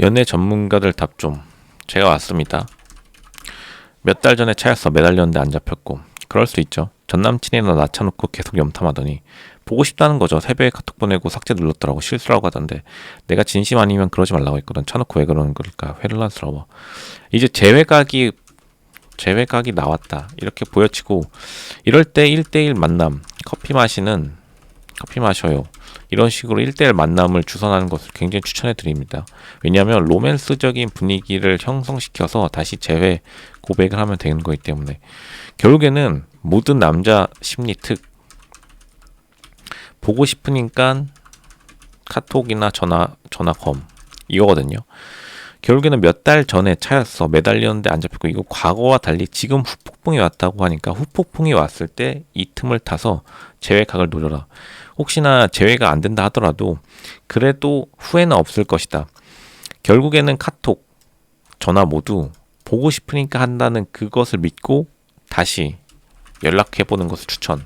연애 전문가들 답 좀. 제가 왔습니다. 몇 달 전에 차였어 매달렸는데 안 잡혔고. 그럴 수 있죠. 전 남친이나 낮춰놓고 계속 염탐하더니 보고 싶다는 거죠. 새벽에 카톡 보내고 삭제 눌렀더라고 실수라고 하던데 내가 진심 아니면 그러지 말라고 했거든. 쳐놓고 왜 그러는 걸까? 회를란스러워. 이제 재회각이 재회각이 나왔다. 이렇게 보여치고 이럴 때 1대1 만남 커피 마시는 커피 마셔요. 이런 식으로 1대1 만남을 주선하는 것을 굉장히 추천해 드립니다. 왜냐하면 로맨스적인 분위기를 형성시켜서 다시 재회 고백을 하면 되는 거기 때문에 결국에는 모든 남자 심리 특 보고 싶으니까 카톡이나 전화 전화 검 이거거든요. 결국에는 몇 달 전에 차였어 매달렸는데 안 잡히고 이거 과거와 달리 지금 후폭풍이 왔다고 하니까 후폭풍이 왔을 때 이 틈을 타서 재회각을 노려라. 혹시나 재회가 안 된다 하더라도 그래도 후회는 없을 것이다. 결국에는 카톡, 전화 모두 보고 싶으니까 한다는 그것을 믿고 다시 연락해 보는 것을 추천.